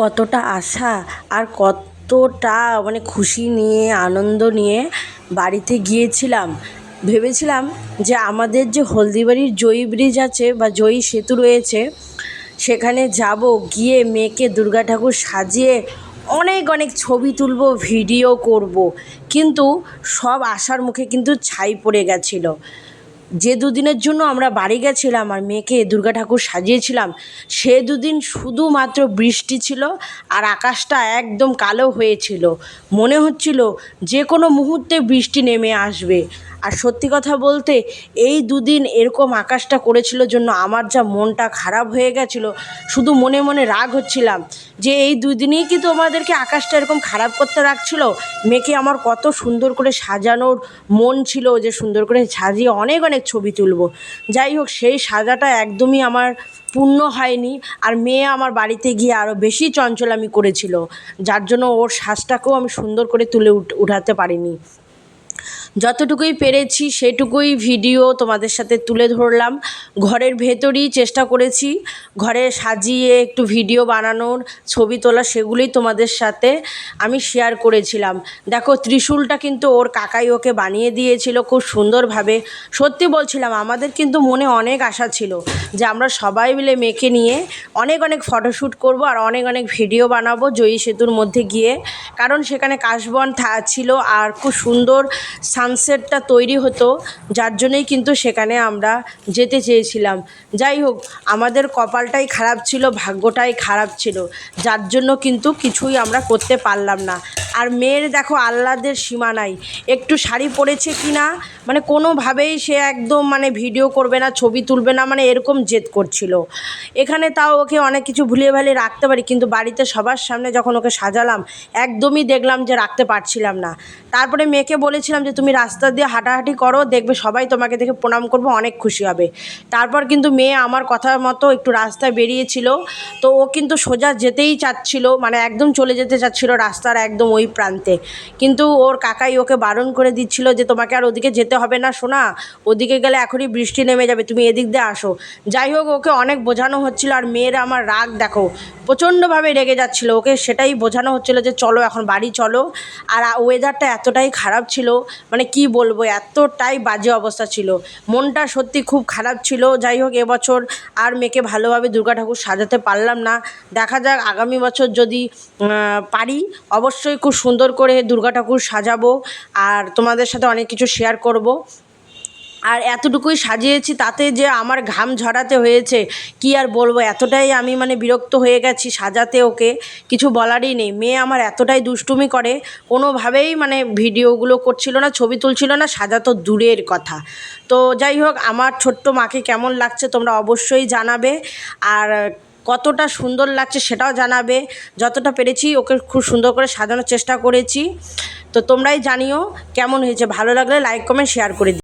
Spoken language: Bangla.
কতটা আশা আর কতটা মানে খুশি নিয়ে, আনন্দ নিয়ে বাড়িতে গিয়েছিলাম। ভেবেছিলাম যে আমাদের যে হলদিবাড়ির জয়ী ব্রিজ আছে বা জয়ী সেতু রয়েছে, সেখানে যাব, গিয়ে মেয়েকে দুর্গা ঠাকুর সাজিয়ে অনেক অনেক ছবি তুলব, ভিডিও করব। কিন্তু সব আশার মুখে কিন্তু ছাই পড়ে গেছিল। যে দুদিনের জন্য আমরা বাড়ি গেছিলাম আর মেয়েকে দুর্গা ঠাকুর সাজিয়েছিলাম, সে দুদিন শুধুমাত্র বৃষ্টি ছিল আর আকাশটা একদম কালো হয়েছিল। মনে হচ্ছিল যে কোনো মুহূর্তে বৃষ্টি নেমে আসবে। আর সত্যি কথা বলতে, এই দুদিন এরকম আকাশটা করেছিল জন্য আমার যা মনটা খারাপ হয়ে গেছিল। শুধু মনে মনে রাগ হচ্ছিলাম যে এই দুদিনেই কি তোমাদেরকে আকাশটা এরকম খারাপ করতে রাখছিল? মেয়েকে আমার কত সুন্দর করে সাজানোর মন ছিল যে সুন্দর করে সাজিয়ে অনেক অনেক ছবি তুলব। যাই হোক, সেই সাজাটা একদমই আমার পূর্ণ হয়নি আর মেয়ে আমার বাড়িতে গিয়ে আরও বেশি চঞ্চলামি করেছিল। যার জন্য ওর সাজটাকেও আমি সুন্দর করে তুলে উঠ উঠাতে পারিনি। যতটুকুই পেরেছি সেটুকুই ভিডিও তোমাদের সাথে তুলে ধরলাম। ঘরের ভেতরই চেষ্টা করেছি ঘরে সাজিয়ে একটু ভিডিও বানানোর, ছবি তোলা সেগুলোই তোমাদের সাথে আমি শেয়ার করেছিলাম। দেখো ত্রিশূলটা কিন্তু ওর কাকাই ওকে বানিয়ে দিয়েছিল খুব সুন্দরভাবে। সত্যি বলছিলাম, আমাদের কিন্তু মনে অনেক আশা ছিল যে আমরা সবাই মিলে মেয়েকে নিয়ে অনেক অনেক ফটোশ্যুট করব আর অনেক অনেক ভিডিও বানাবো জয়ী সেতুর মধ্যে গিয়ে। কারণ সেখানে কাশবন ছিল আর খুব সুন্দর সানসেটটা তৈরি হতো, যার জন্যই কিন্তু সেখানে আমরা যেতে চেয়েছিলাম। যাই হোক, আমাদের কপালটাই খারাপ ছিল, ভাগ্যটাই খারাপ ছিল, যার জন্য কিন্তু কিছুই আমরা করতে পারলাম না। আর মেয়ের দেখো আহ্লাদের সীমা নাই। একটু শাড়ি পরেছে কি না মানে কোনোভাবেই সে একদম মানে ভিডিও করবে না, ছবি তুলবে না মানে এরকম জেদ করছিল। এখানে তাও ওকে অনেক কিছু ভুলিয়ে ভালিয়ে রাখতে পারি, কিন্তু বাড়িতে সবার সামনে যখন ওকে সাজালাম, একদমই দেখলাম যে রাখতে পারছিলাম না। তারপরে মেয়েকে বলেছিলাম যে, তুমি রাস্তা দিয়ে হাঁটাহাঁটি করো, দেখবে সবাই তোমাকে দেখে প্রণাম করব, অনেক খুশি হবে। তারপর কিন্তু মেয়ে আমার কথা মতো একটু রাস্তায় বেরিয়েছিল। তো ও কিন্তু সোজা যেতেই চাচ্ছিল মানে একদম চলে যেতে চাচ্ছিল রাস্তার একদম ওই প্রান্তে। কিন্তু ওর কাকাই ওকে বারণ করে দিচ্ছিল যে তোমাকে আর ওদিকে যেতে হবে না শোনা ওদিকে গেলে এখনই বৃষ্টি নেমে যাবে, তুমি এদিক দিয়ে আসো। যাই হোক, ওকে অনেক বোঝানো হচ্ছিল আর মেয়ের আমার রাগ দেখো, প্রচণ্ডভাবে রেগে যাচ্ছিল। ওকে সেটাই বোঝানো হচ্ছিল যে চলো, এখন বাড়ি চলো। আর ওয়েদারটা এতটাই খারাপ ছিল মানে কি বলব, এতটাই বাজে অবস্থা ছিল। মনটা সত্যি খুব খারাপ ছিল। যাই হোক, এবছর আর মেয়েকে ভালোভাবে দুর্গা ঠাকুর সাজাতে পারলাম না। দেখা যাক, আগামী বছর যদি পারি, অবশ্যই খুব সুন্দর করে দুর্গা ঠাকুর সাজাবো আর তোমাদের সাথে অনেক কিছু শেয়ার করব। আর এতটুকুই সাজিয়েছি তাতে যে আমার ঘাম ঝরাতে হয়েছে, কি আর বলব? এতটাই আমি মানে বিরক্ত হয়ে গেছি সাজাতে ওকে। কিছু বলারই নেই। মেয়ে আমার এতটাই দুষ্টুমি করে, কোনোভাবেই মানে ভিডিওগুলো করছিল না, ছবি তুলছিল না, সাজা তো দূরের কথা। তো যাই হোক, আমার ছোট্ট মাকে কেমন লাগছে তোমরা অবশ্যই জানাবে। আর কতটা সুন্দর লাগছে সেটাও জানাবে। যতটা পেরেছি ওকে খুব সুন্দর করে সাজানোর চেষ্টা করেছি। তো তোমরাই জানিও কেমন হয়েছে। ভালো লাগলে লাইক কমেন্ট শেয়ার করে